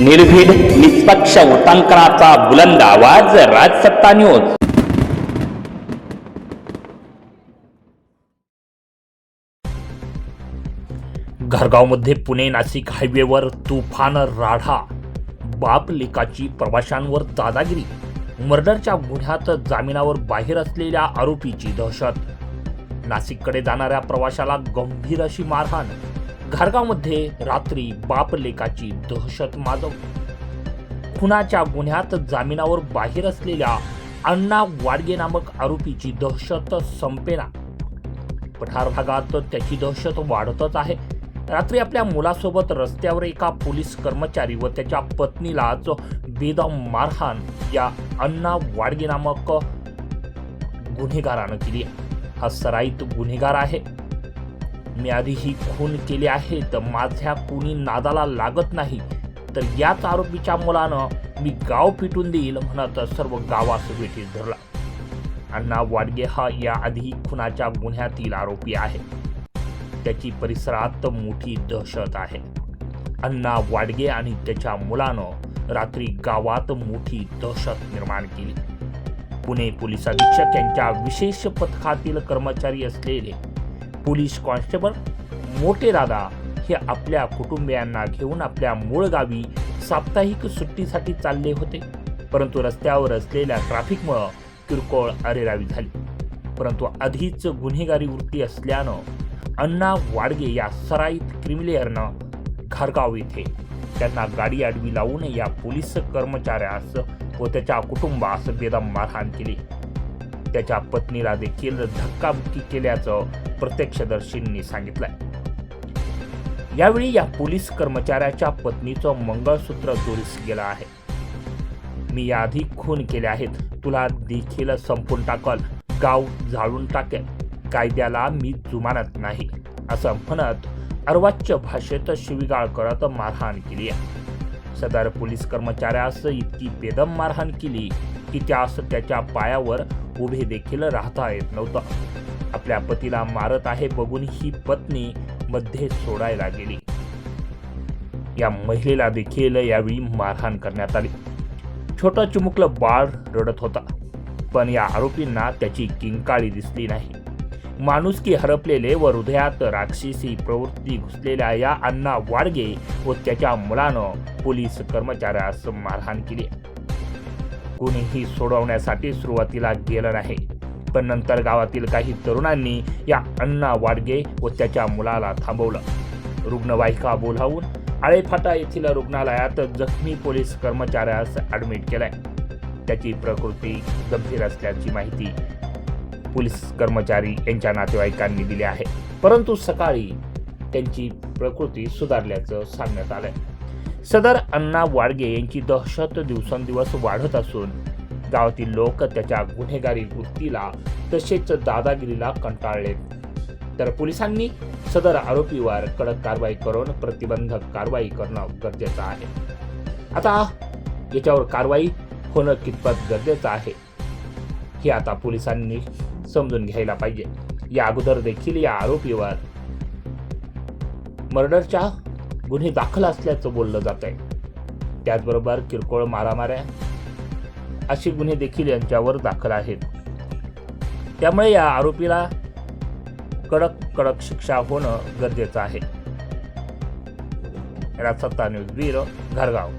निर्भीड निष्पक्ष उटांकनाचा बुलंद आवाज राजसत्ता न्यूज. घरगावमध्ये पुणे नाशिक हायवेवर तुफान राढा बाप लेकाची प्रवाशांवर दादागिरी. मर्डरच्या गुन्ह्यात जामिनावर बाहेर असलेल्या आरोपीची दहशत. नाशिककडे जाणाऱ्या प्रवाशाला गंभीर अशी मारहाण. घरगावमध्ये रात्री बाप लेकाची दहशत माजव. खुनाच्या गुन्ह्यात जामिनावर बाहेर असलेल्या अण्णा वाडगे नामक आरोपीची दहशत संपेना. पठार भागात त्याची दहशत वाढतच आहे. रात्री आपल्या मुलासोबत रस्त्यावर एका पोलीस कर्मचारी व त्याच्या पत्नीलाच बेदम मारहाण या अण्णा वाडगे नामक गुन्हेगारानं केली हा सराईत गुन्हेगार आहे. मी आधीही खून केले तर माझ्या कुणी नादाला लागत नाही. तर याच आरोपीच्या मुलानं मी गाव पिटून देईल म्हणत सर्व गावास वेठीस धरला. अण्णा वाडगे हा याआधी खुनाच्या गुन्ह्यातील आरोपी आहे. त्याची परिसरात मोठी दहशत आहे. अण्णा वाडगे आणि त्याच्या मुलानं रात्री गावात मोठी दहशत निर्माण केली. पुणे पोलीस अधीक्षक यांच्या विशेष पथकातील कर्मचारी असलेले पोलीस कॉन्स्टेबल मोठे दादा हे आपल्या कुटुंबियांना घेऊन आपल्या मूळ गावी साप्ताहिक सुट्टीसाठी चालले होते. परंतु रस्त्यावर असलेल्या ट्रॅफिकमुळं किरकोळ अरेरावी झाली. परंतु आधीच गुन्हेगारी वृत्ती असल्यानं अण्णा वाडगे या सराईत क्रिमिलेअरनं खारगाव येथे त्यांना गाडी आडवी लावून या पोलीस कर्मचाऱ्यास व त्याच्या कुटुंबास बेदम मारहाण केली. त्याच्या पत्नीला देखील धक्काबुक्की केल्याचं प्रत्यक्षदर्शींनी सांगितलंय. यावेळी या पोलीस कर्मचाऱ्याच्या पत्नीचं मंगळसूत्र चोरीस गेलं आहे. मी याआधी खून केले आहेत. तुला देखील संपून टाकल. गाव जाळून टाकेल कायद्याला मी जुमानत नाही. असं म्हणत अर्वाच्य भाषेत शिवीगाळ करत मारहाण केली आहे. सदर पोलीस कर्मचाऱ्यास इतकी बेदम मारहाण केली की त्यास त्याच्या पायावर उभे देखील राहता येत नव्हतं. आपल्या पतीला मारत आहे बघून ही पत्नी मध्ये सोडायला गेली. या महिलेला देखील यावेळी मारहाण करण्यात आली. छोटं चिमुकलं बाळ रडत होता. पण या आरोपींना त्याची किंकाळी दिसली नाही. माणुसकी हरपलेले व हृदयात राक्षसी प्रवृत्ती घुसलेल्या या अण्णा वाडगे व त्याच्या मुलानं पोलीस कर्मचाऱ्यास मारहाण केली. कोणीही सोडवण्यासाठी सुरुवातीला गेलं नाही. पण नंतर गावातील काही तरुणांनी या अण्णा वाडगे व त्याच्या मुलाला थांबवलं. रुग्णवाहिका बोलावून आळेफाटा येथील रुग्णालयात जखमी पोलीस कर्मचाऱ्यास ॲडमिट केलंय. त्याची प्रकृती गंभीर असल्याची माहिती पोलीस कर्मचारी यांच्या नातेवाईकांनी दिली आहे. परंतु सकाळी त्यांची प्रकृती सुधारल्याचं सांगण्यात आलंय. सदर अण्णा वाडगे यांची दहशत दिवसेंदिवस वाढत असून गावातील लोक त्याच्या गुन्हेगारी वृत्तीला तसेच दादागिरीला कंटाळलेत. तर पोलिसांनी सदर आरोपीवर कडक कारवाई करून प्रतिबंधक कारवाई करणं गरजेचं आहे. आता याच्यावर कारवाई होणं कितपत गरजेचं आहे हे आता पोलिसांनी समजून घ्यायला पाहिजे. या अगोदर देखील या आरोपीवर मर्डरच्या गुन्हे दाखल असल्याचं बोललं जात आहे. त्याचबरोबर किरकोळ मारामाऱ्या असे गुन्हे देखील यांच्यावर दाखल आहेत. त्यामुळे या आरोपीला कडक कडक शिक्षा होणं गरजेचं आहे. Rajsatta news bureau घरगाव.